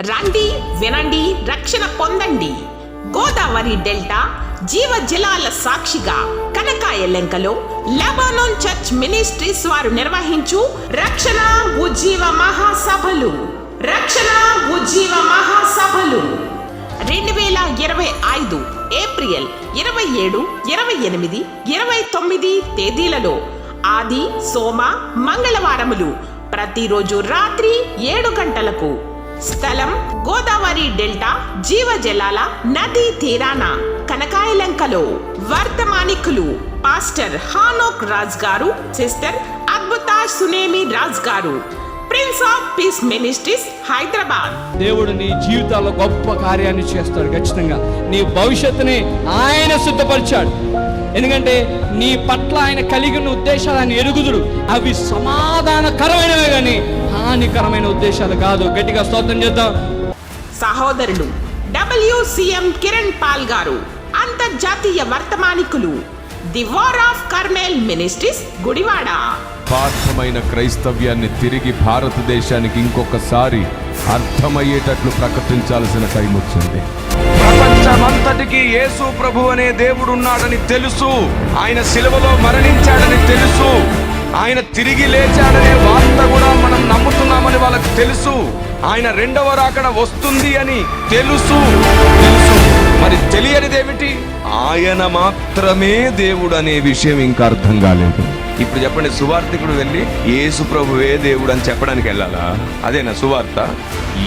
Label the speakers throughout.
Speaker 1: రండి వినండి రక్షణ పొందండి. గోదావరి డెల్టా జీవ జలాల సాక్షిగా కనకాయ లెంకలో లెబానోన్ చర్చ్ మినిస్ట్రీస్ వారు నిర్వహించు రక్షణ ఉజ్జీవ మహాసభలు. రక్షణ ఉజ్జీవ మహాసభలు. రెండు వేల ఇరవై ఐదు ఏప్రిల్ ఇరవై ఏడు ఇరవై ఎనిమిది ఇరవై తొమ్మిది తేదీలలో ఆది సోమ మంగళవారములు ప్రతిరోజు రాత్రి ఏడు గంటలకు స్థలం గోదావరి డెల్టా జీవజలాల నదీ తీరాన కనకాయలంకలో వర్తమానికులు పాస్టర్ హానోక్ రాజ్ గారు సిస్టర్ అద్భుత సునేమి రాజ్ గారు prince of peace ministries Hyderabad.
Speaker 2: దేవుడు నీ జీవితాల్లో గొప్ప కార్యాన్ని చేస్తాడు ఖచ్చితంగా. నీ భవిష్యత్తుని ఆయన సిద్ధపరిచాడు. ఎందుకంటే నీ పట్ల ఆయన కలిగిన ఉద్దేశాలు ఆయన ఎరుగుదురు. అవి సమాధానకరమైనవే కానీ హానికరమైన ఉద్దేశాలు కాదు. గట్టిగా స్తోత్రం చేద్దాం.
Speaker 1: సహోదరులు డబ్ల్యూసిఎం కిరణ్ పాల్ గారు అంతర్జాతీయ వర్తమానికులు the war of Carmel ministries Gudivada.
Speaker 3: పాఠమైన క్రైస్తవ్యాన్ని తిరిగి భారతదేశానికి ఇంకొకసారి అర్థమయ్యేటట్లు ప్రకటించాల్సిన టైం వచ్చింది.
Speaker 4: ప్రపంచమంతటికి యేసు ప్రభు అనే దేవుడు ఉన్నాడని తెలుసు. ఆయన సిలువలో మరణించాడని తెలుసు. ఆయన తిరిగి లేచాడనే వార్త కూడా వాళ్ళకు తెలుసు. ఆయన రెండవ రాకడ వస్తుంది అని తెలుసు. తెలుసు. ఆయన మాత్రమే దేవుడు అనే విషయం ఇంకా అర్థం కాలేదు. ఇప్పుడు చెప్పండి సువార్థికుడు వెళ్ళి యేసు ప్రభువే దేవుడు అని చెప్పడానికి వెళ్ళాలా? అదేనా సువార్త?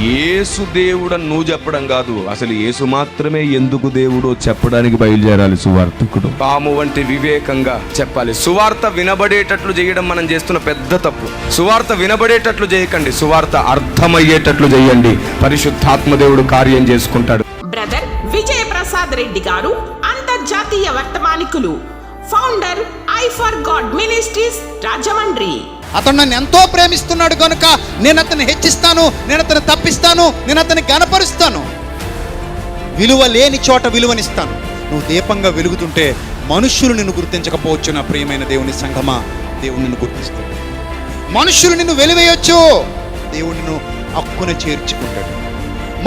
Speaker 4: యేసు దేవుడు అని నువ్వు చెప్పడం కాదు అసలు యేసు మాత్రమే ఎందుకు దేవుడో చెప్పడానికి బయలుదేరాలి సువార్థికుడు? పాము వంటి వివేకంగా చెప్పాలి. సువార్త వినబడేటట్లు చేయడం మనం చేస్తున్న పెద్ద తప్పు. సువార్త వినబడేటట్లు చేయకండి సువార్త అర్థమయ్యేటట్లు చేయండి. పరిశుద్ధాత్మ దేవుడు కార్యం చేసుకుంటాడు.
Speaker 1: బ్రదర్ విజయ ప్రసాద్ రెడ్డి గారు అంతర్జాతీయ వర్తమానికులు. Founder I for God ministries Rajahmundry.
Speaker 5: అతను నన్ను ఎంతో ప్రేమిస్తున్నాడు కనుక నేను అతన్ని హెచ్చిస్తాను నేను అతను తప్పిస్తాను నేను అతన్ని గనపరుస్తాను విలువ లేని చోట విలువనిస్తాను. నువ్వు దీపంగా వెలుగుతుంటే మనుష్యులు నిన్ను గుర్తించకపోవచ్చు నా ప్రియమైన దేవుని సంఘమా దేవుడు నిన్ను గుర్తిస్తాడు. మనుష్యులు నిన్ను వెలివేయొచ్చు దేవుడు నిన్ను హక్కున చేర్చుకుంటాడు.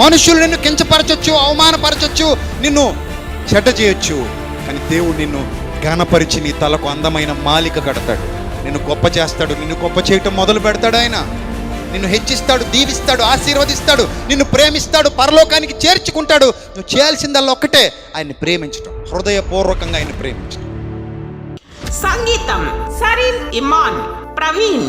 Speaker 5: మనుషులు నిన్ను కించపరచొచ్చు అవమానపరచొచ్చు నిన్ను చెడ్డ చేయొచ్చు కానీ దేవుడు నిన్ను ఘనపరిచి నీ తలకు అందమైన మాలిక కడతాడు. నిన్ను గొప్ప చేస్తాడు నిన్ను గొప్ప చేయటం మొదలు పెడతాడు ఆయన. నిన్ను హెచ్చిస్తాడు దీవిస్తాడు ఆశీర్వదిస్తాడు నిన్ను ప్రేమిస్తాడు పరలోకానికి చేర్చుకుంటాడు. నువ్వు చేయాల్సిందల్లా ఒక్కటే ఆయన్ని ప్రేమించడం హృదయపూర్వకంగా ఆయన్ని ప్రేమించడం
Speaker 1: సంగీతం సరీన్ ఇమాన్ ప్రవీణ్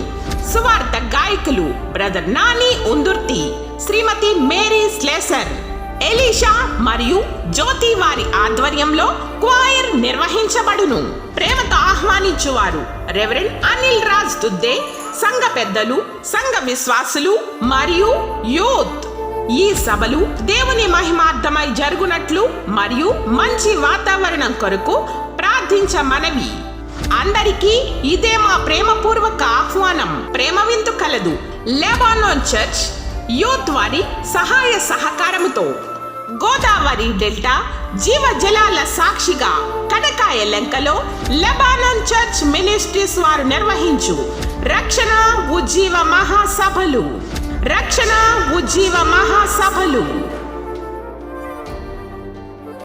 Speaker 1: సువార్త గాయకులు బ్రదర్ నాని ఉందుర్తి శ్రీమతి మేరీ స్లేసర్. ఎలీషా మరియు జ్యోతి వారి ఆధ్వర్యంలో క్వాయర్ నిర్వహించబడును. ప్రేమతో ఆహ్వానించువారు రెవరెండ్ అనిల్ రాజ్ దుద్దే సంఘ పెద్దలు సంఘ విశ్వాసులు మరియు యూత్. ఈ సభలు దేవుని మహిమార్థమై జరుగునట్లు మరియు మంచి వాతావరణం కొరకు ప్రార్థించ మనవి అందరికీ ఇదే మా ప్రేమపూర్వక ఆహ్వానం. ప్రేమ విందు కలదు. లెబానోన్ చర్చ్ యూత్ వారి సహాయ సహకారముతో గోదావరి డెల్టా జీవ జలాల సాక్షిగా కనకాయ లెంకలో లెబానన్ చర్చ్ మినిస్ట్రీస్ వారు నిర్వహించు రక్షణ ఉజ్జీవ మహాసభలు. రక్షణ ఉజ్జీవ మహాసభలు.